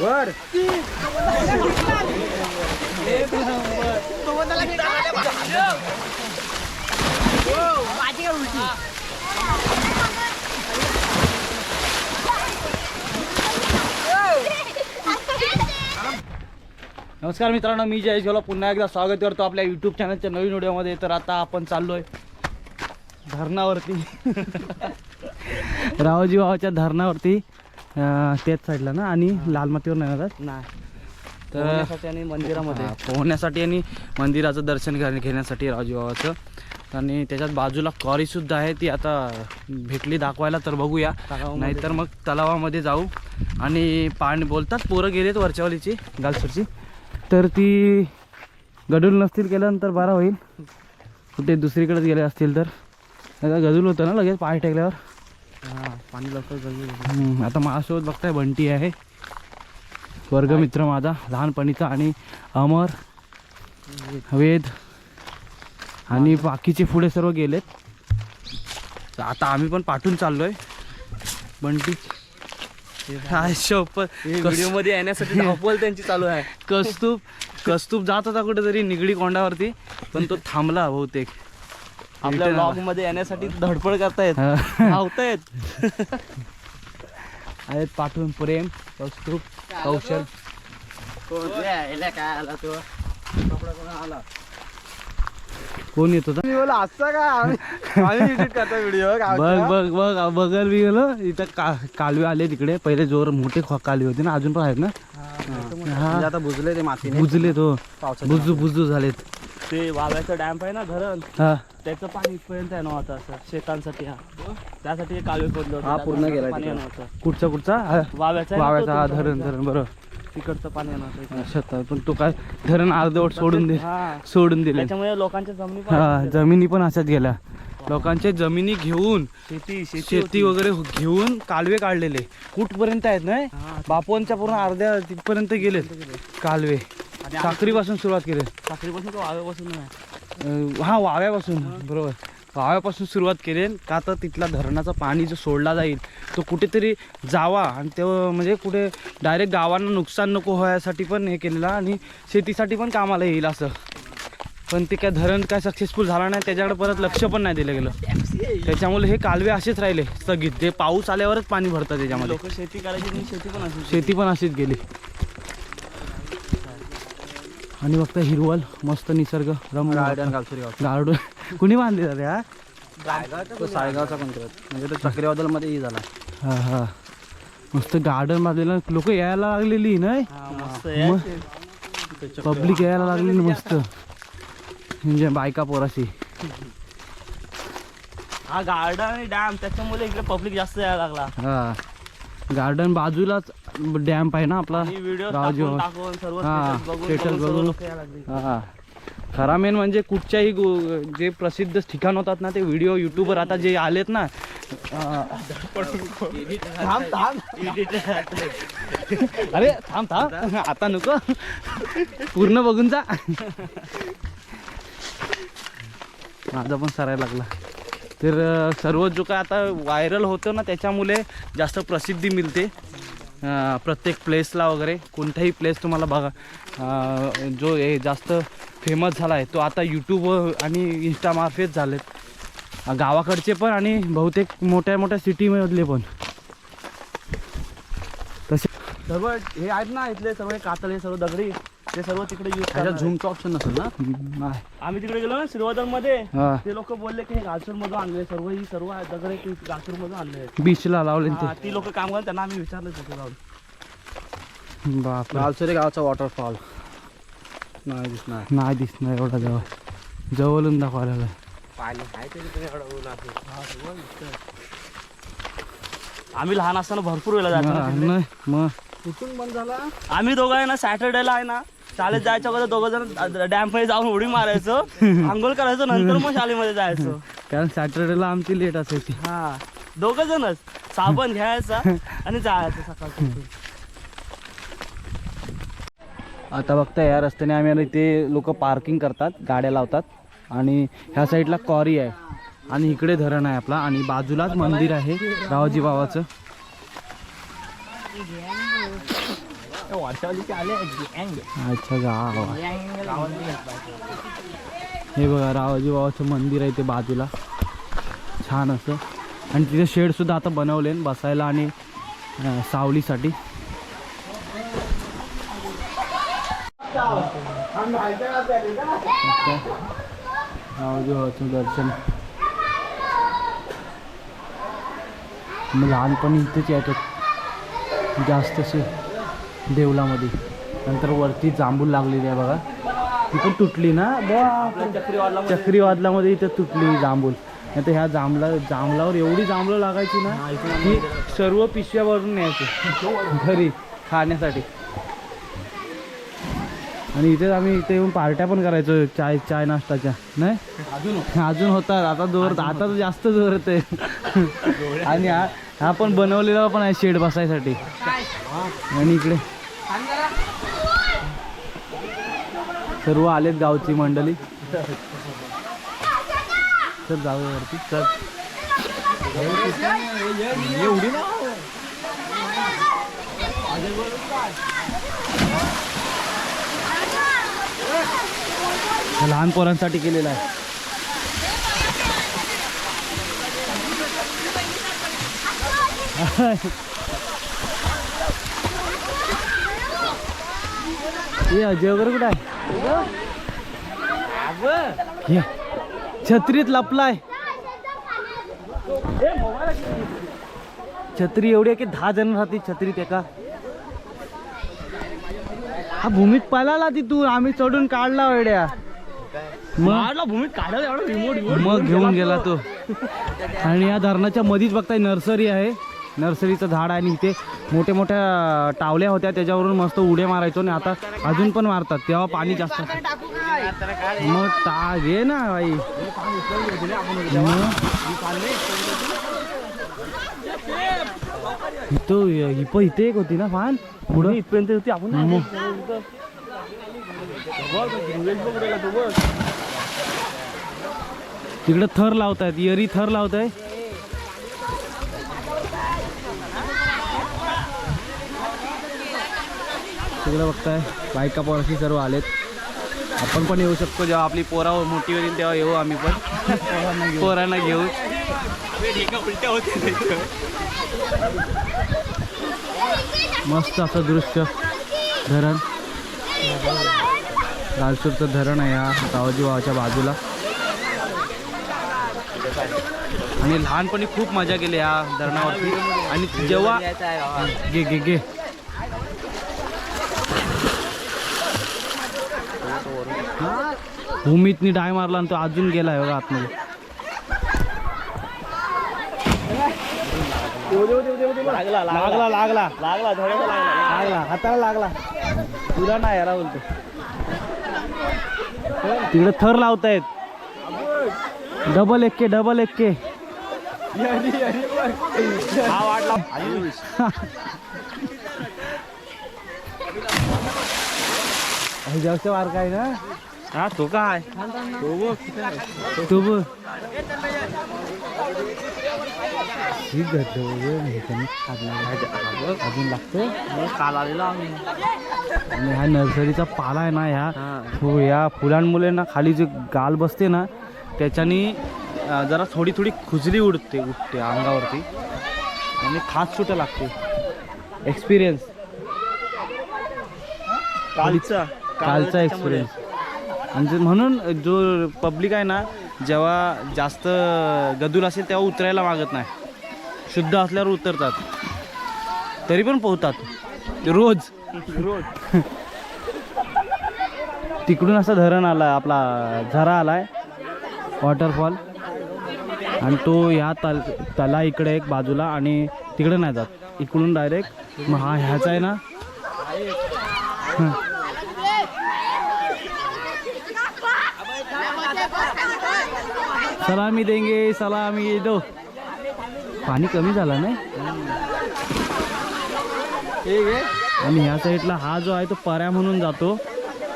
वर. नमस्कार मित्रांनो मी जयेश गेलो. पुन्हा एकदा स्वागत करतो आपल्या यूट्यूब चॅनलच्या नवीन व्हिडिओमध्ये तर आता आपण चाललो आहे धरणावरती. रावजी भावाच्या धरणावरती अं, त्याच साईडला ना? आणि लाल मातीवर नाही ना नाही. तर आणि मंदिरामध्ये. पोहण्यासाठी आणि मंदिराचं दर्शन घेण्यासाठी रावजी बाबाचं आणि त्याच्यात बाजूला कॉरी सुद्धा आहे ती आता भेटली दाखवायला तर बघूया. नाहीतर मग तलावामध्ये जाऊ. आणि पाणी बोलतात पोरं गेलेत वरच्यावालीची गालसरची. तर ती गडूल नसतील केल्यानंतर बरा होईल. कुठे दुसरीकडेच गेले असतील तर. आता गजूल होतं ना लगेच पाय टेकल्यावर? हा पाणी लवकर. हम्म, आता माझ्यासोबत बघताय बंटी आहे. वर्गमित्र माझा लहानपणीचा आणि अमर वेद आणि बाकीचे पुढे सर्व गेलेत. तर आता आम्ही पण पाठून चाललोय. बंटी काय शपथ हे कस- व्हिडिओमध्ये येण्यासाठी धावपळ त्यांची चालू आहे. कस्तूप कस्तूप जात होता कुठेतरी निगडी कोंडावरती पण तो थांबला बहुतेक. आपल्या ब्लॉगमध्ये येण्यासाठी धडपड करतायत. हा. धावतायत. आहेत पाठवून प्रेम कौस्तुभ कौशल. काय आला तो? कोण येत होता? मी बोला असं करतो व्हिडिओ बघ बघ बघ बघल बी गेलो इथं का कालवे आले तिकडे पहिले जोर मोठे खो- कालवे होते ना अजून पण आहेत ना? हा आता बुजले ते मातीने. बुजले तो बुजू बुजू झालेत. ते वाव्याचं डॅम आहे ना धरण हा. त्याचं पाणी इथपर्यंत आहे ना आता असं शेतांसाठी हा. त्यासाठी हे कालवे खोदले होते हा, पूर्ण पाणी तिकडे. होतं. कुठचा कुठचा? हा, वाव्याचा आहे ना तो वाव्याचा हा तुमचा धरण. धरण बरोबर. तिकडचं पाणी. अच्छा पण तो काय धरण अर्धवट सोडून दे हा. सोडून दिले. त्याच्यामुळे लोकांच्या जमिनी पण हा जमिनी पण अशाच गेल्या. लोकांच्या जमिनी घेऊन शेती शेती शेती होती. वगैरे घेऊन कालवे काढलेले. कुठपर्यंत आहेत ना हा, बापवांच्या पूर्ण अर्ध्या तिथपर्यंत गेलेत. कालवे. साखरीपासून सुरुवात केली. साखरीपासून वाव्यापासून नाही? हा वाव्यापासून. बरोबर. वाव्यापासून सुरुवात केली का तर तिथला धरणाचा पाणी जो सोडला जाईल तो कुठेतरी जावा आणि ते म्हणजे कुठे डायरेक्ट गावांना नुकसान नको व्हायसाठी पण हे केलेलं आणि शेतीसाठी पण कामाला येईल असं. पण ते काय धरण काय सक्सेसफुल झाला नाही त्याच्याकडे परत लक्ष पण नाही दिलं गेलं. त्याच्यामुळे हे कालवे असेच राहिले स्थगित. ते पाऊस आल्यावरच पाणी भरतं त्याच्यामध्ये. लोक शेती करायची शेती पण असायची शेती पण अशीच गेली आणि बघता हिरवल मस्त निसर्ग रम्य गार्डन कुणी बांधले जाते हा? तो सायगावचा पंचायत म्हणजे तो चक्रीवादळमध्ये झाला. हा हा. मस्त गार्डन बांधलेलं. लोक यायला लागलेली नाही? मस्त पब्लिक यायला लागलेली मस्त. म्हणजे बायका पोराशी. हा गार्डन आणि डॅम त्याच्यामुळे इकडे पब्लिक जास्त यायला लागला. हा. गार्डन बाजूलाच डॅम्प आहे ना आपला. हा, बघून हा खरा मेन म्हणजे कुठच्याही गो- जे प्रसिद्ध ठिकाण होतात ना ते व्हिडिओ युट्यूबर आता जे आलेत ना थांब थांब. अरे थांब थांब. आता नको. पूर्ण बघून जा. माझा पण सरायला लागला. तर सर्व जो काय आता व्हायरल होतो ना त्याच्यामुळे जास्त प्रसिद्धी मिळते. प्रत्येक प्लेसला वगैरे कोणताही प्लेस तुम्हाला बघा जो हे जास्त फेमस झाला आहे तो आता यूट्यूब आणि इन्स्टामार्फेच झालेत. गावाकडचे पण आणि बहुतेक मोठ्या मोठ्या सिटीमधले पण. तसे सर्व हे आहेत ना इथले सर्व कातळे सर्व दगडी. ते सर्व तिकडे यूज झूमचा ऑप्शन नसेल ना? आम्ही तिकडे गेलो ना श्रीवर्धनमध्ये ते लोक बोलले की हे गालसूर मधून आणले सर्व ही सर्व दगड गालसूर मधून आणले बीचला लावले ती. लोक काम करत त्यांना आम्ही विचारलं तिथे जाऊन. बाप गालसुरी गावचा वॉटरफॉल नाही दिसणार. नाही दिसणार एवढा जवळ. जवळून दाखवायला. आम्ही लहान असताना भरपूर वेळा. नाही, मग. कुठून बंद झाला. आम्ही दोघं आहे ना सॅटर्डेला आहे ना शाळेत जायच्या अगोदर दोघं जण डॅममध्ये जाऊन उडी मारायचो. आंघोळ करायचो नंतर मग शाळेमध्ये जायचो. कारण सॅटर्डेला आमची लेट असायची. हा. दोघं जणच. साबण घ्यायचा आणि जायचं सकाळचं आता बघता या रस्त्याने आम्ही इथे लोक पार्किंग करतात गाड्या लावतात. आणि ह्या साईडला कॉरी आहे. आणि इकडे धरण आहे आपला. आणि बाजूलाच मंदिर आहे रावजी बाबाचं. अच्छा गाव हे बघा रावजी बाबाचं मंदिर आहे ते बाजूला छान असं. आणि तिथे शेड सुद्धा आता बनवले बसायला आणि सावलीसाठी. रावजी बाबाचं दर्शन. मग लहानपणी इथेच यायचो. जास्त असे देवलामध्ये. नंतर वरती जांभूल लागलेली आहे बघा. ती पण तुटली ना? बापरे. चक्रीवादलामध्ये इथे तुटली जांभूल नाही तर ह्या जांभला जांभलावर एवढी जांभळं लागायची ना की सर्व पिशव्या भरून न्यायचो. घरी खाण्यासाठी. आणि इथेच आम्ही इथे येऊन पार्ट्या पण करायचो चाय चाय नाश्ताच्या नाही? अजून अजून होतात आता जोर आता तर जास्त जोर आहे. आणि हा हा पण बनवलेला पण आहे शेड बसायसाठी. आणि इकडे सर्व आलेत गावची मंडळी. चल जाऊया वरती. चल. एवढी ना लहान पोरांसाठी केलेला आहे. ये अजय वगैरे कुठं आहे? छत्रीत लपलाय. छत्री एवढी आहे की दहा जण राहते छत्रीत एका. हा भूमीत पळाला तिथून आम्ही चढून काढला वेड्या मग? मग घेऊन गेला तो. आणि या धरणाच्या मधीच बघताय नर्सरी आहे. नर्सरीचं झाड आणि इथे मोठ्या मोठ्या टावल्या होत्या. त्याच्यावरून मस्त उड्या मारायचो आणि आता अजून पण मारतात. तेव्हा पाणी जास्त. मग टा घे ना बाई. ही पण इथे एक होती ना फान? पुढं? इथपर्यंत होती आपण. तिकडे थर लावतायत यरी थर लावताय. तिकडे बघताय बायका पोराशी सर्व आलेत. आपण पण येऊ शकतो जेव्हा आपली पोरा हो, मोठी होईल तेव्हा येऊ आम्ही पण. पोरांना घेऊ उलट्या होते मस्त असं दृश्य धरण. लालसूरचं धरण आहे या रावजी बाबाच्या बाजूला. आणि लहानपणी खूप मजा केली या धरणावरती. आणि जेव्हा गे गे गे भूमीतनी डाय मारला आणि तो अजून गेला बघा आतमध्ये. लागला लागला. लागला लागला लागला लागला हाताला लागला. तुला नाही यारा बोलतो. तिकडे थर लावतायत. डबल एक्के डबल एक्के हा वाटला जास्त वार काय ना हा तो काय तू बघ घडलं वगैरे अजून लागतो काल आलेला आम्ही आणि हा नर्सरीचा पाला आहे ना ह्या फु या फुलांमुळे ना खाली जे गाल बसते ना त्याच्यानी जरा थोडी थोडी खुजली उडते उठते अंगावरती. आणि खास सुटं लागते. एक्सपिरियन्स कालचा कालचा एक्सपिरियन्स आणि म्हणून जो पब्लिक आहे ना जेव्हा जास्त गदूल असेल तेव्हा उतरायला मागत नाही. शुद्ध असल्यावर उतरतात. तरी पण पोहतात. रोज. रोज. तिकडून असं धरण आलाय आपला झरा आलाय. वॉटरफॉल आणि तो ह्या तल तला इकडे एक बाजूला आणि तिकडे नाही जात. इकडून डायरेक्ट मग हा ह्याचा आहे ना. सलामी देंगे सलामी दो. पाणी कमी झालं नाही? आणि ह्या साईडला हा जो आहे तो पऱ्या म्हणून जातो.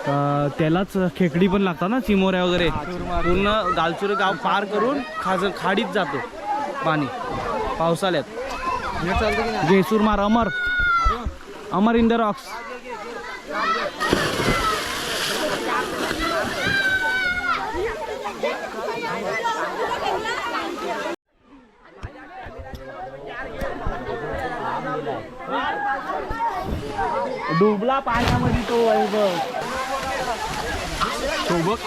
त्यालाच खेकडी पण लागतात ना चिमोऱ्या वगैरे. पूर्ण गालचुरे गाव पार करून खाज खाडीत जातो पाणी. पावसाळ्यात. जेसूर मार Amar. Amar in the rocks. डुबला पाण्यामध्ये तो वैभव सोबत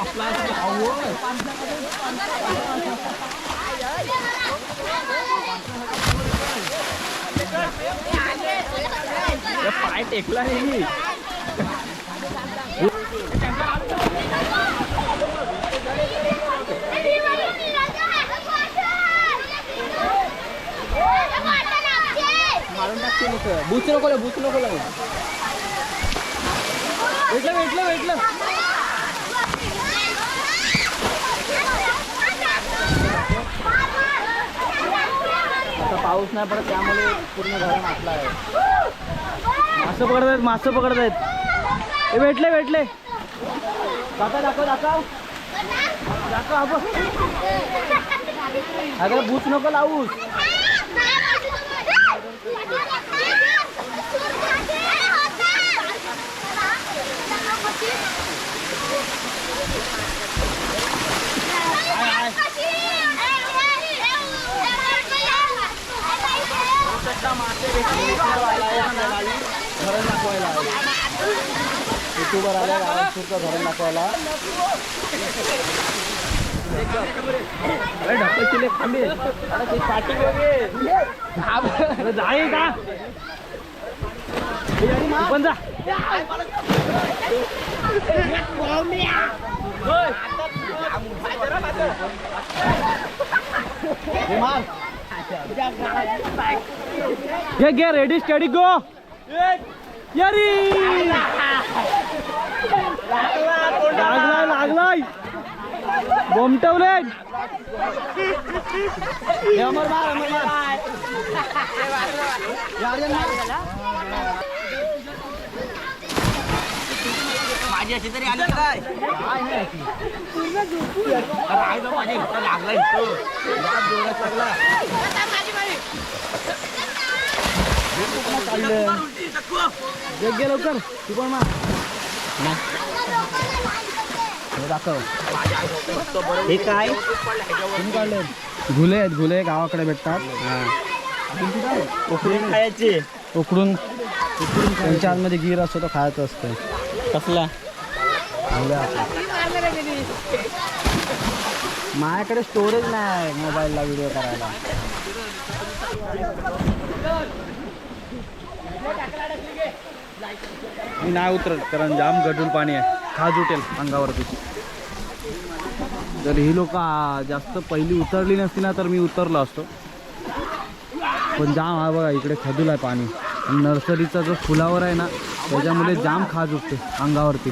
पाय टेकला नाही मी मारून बुच नको बुच नको लागू भेटलं भेटलं भेटलं. आता पाऊस नाही पडत त्यामुळे पूर्ण घरा मातला आहे. मासं पकडतायत मासं पकडतायत. हे भेटले भेटले. दाखव दाखव दाखव. दाखव आपण अगं बुच नको लावूस. धरण दाखवायला युट्यूबर आल्या गावापूरचं धरण दाखवायला अरे ढकलचिले खांबे अरे ते जाईल का पण जा मार घे घे रेडी स्टडी गो यारी. लागलाय लागलाय. बोमटवले. हे अमर मार अमर मार हे आर्यन मार माझी अशी तरी आली काय? माझ्या लागला जोरात लागला लवकर. तू पण दाखव. हे काय? घुले आहेत घुले गावाकडे भेटतात. उकडून खायचे. उकडून उकडून त्यांच्या आतमध्ये गिर असतो तो खायचं असतं कसला? माझ्याकडे स्टोरेज नाही मोबाईलला व्हिडिओ करायला. मी नाही उतरत कारण जाम गढूळ पाणी आहे. खाज उठेल अंगावरती. जर ही लोक जास्त पहिली उतरली नसती ना तर मी उतरलो असतो. पण जाम हा बघा इकडे खदूल आहे पाणी. नर्सरीचा जो फुलावर आहे ना त्याच्यामुळे जाम खाज उठते अंगावरती.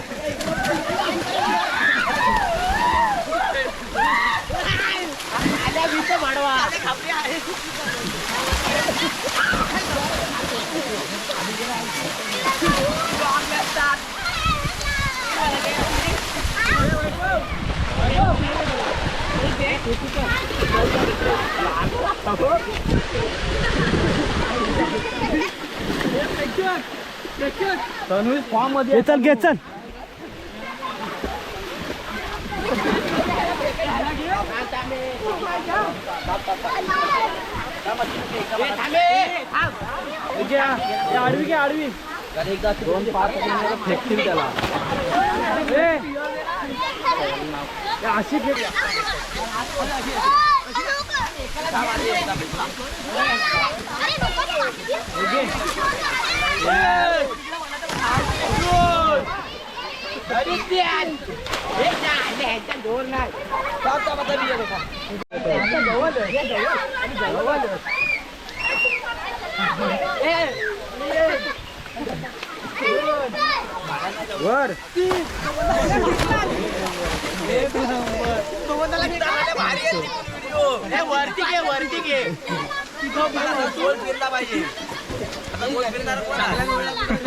तन्वी फॉर्ममध्ये चल घे चल. आडवी घे आडवी एकदा दोन पाच किलोमीटर फेकतील त्याला ए ए, अशी फेक वर वरती घे वरती घे गोल फिरला पाहिजे आता गोल फिरणार कोण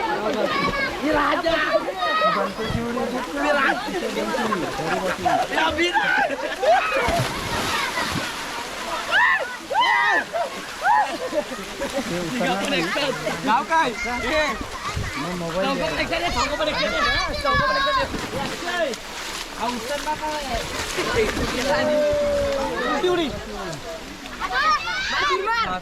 Raja. Ya bina. Gáo cây. Tao có này cái đấy, tao có này cái đấy, tao có này cái đấy. Chơi. Ông sân bắt ơi. Đi lại đi. Tiêu đi. Mãi đi mãi.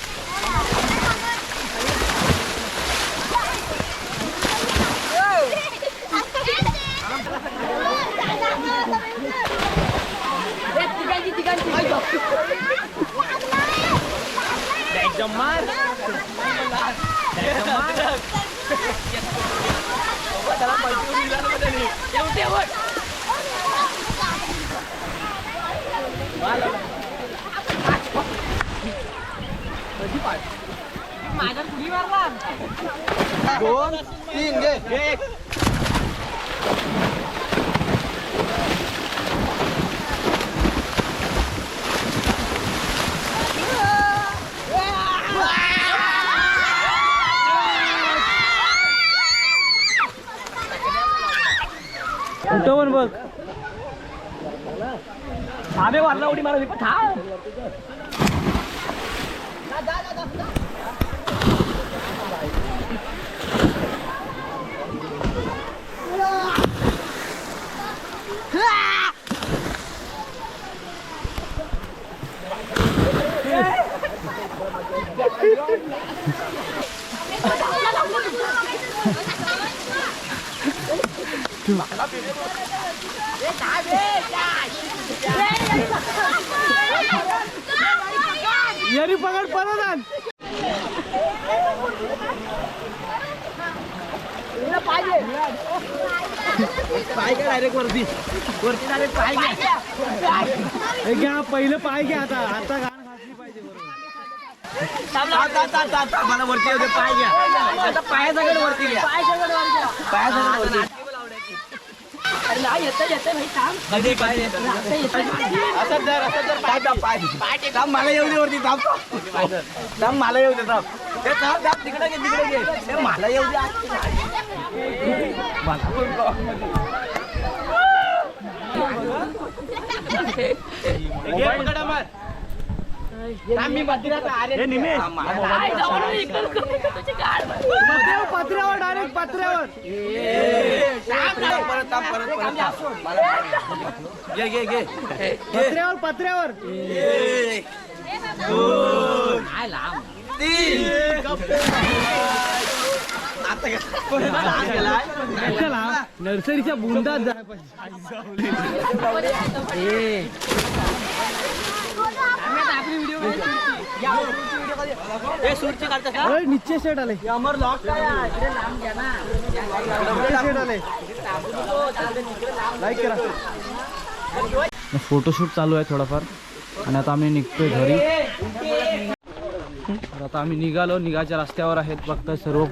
दोन तीन घे. घे एक. कुठं पण बघ आबे वारला उडी मारा पण थांब यरी पकड परत आण. पाय घ्या डायरेक्ट वरती वरती डायरेक्ट पाय घ्या घ्या पहिलं पाय घ्या आता. आता घाण घातली पाहिजे बरोबर. थांब, थांब, थांब, थांब, थांब. मला वरती येऊ दे पाय घ्या. आता पायासकट वरती घ्या. पायासकट वरती कधी पाय देत? असं धर, असं धर, पाय दाब, पाय. थांब, मला येऊ दे वरती थांब. थांब मला येऊ दे थांब. हे थांब थांब तिकडे घे तिकडे घे. मला येऊ दे. मला घे पत्र्यावर पत्र्यावर डायरेक्ट पत्र्यावर. पत्र्यावर पत्र्यावर नर्सरीच्या बुंदात जाय पाहिजे निश्चय शेट आले अमर लॉक शेट आले. लाईक करा. फोटोशूट चालू आहे थोडाफार. आणि आता आम्ही निघतोय घरी. आता आम्ही निघालो. निघाच्या रस्त्यावर आहेत फक्त सर्व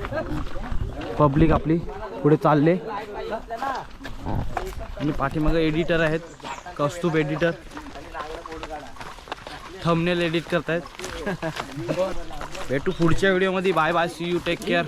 पब्लिक आपली. पुढे चालले. आणि पाठीमागे एडिटर आहेत. कौस्तुभ एडिटर थंबनेल एडिट करतायत. भेटू पुढच्या व्हिडिओमध्ये bye bye see you take care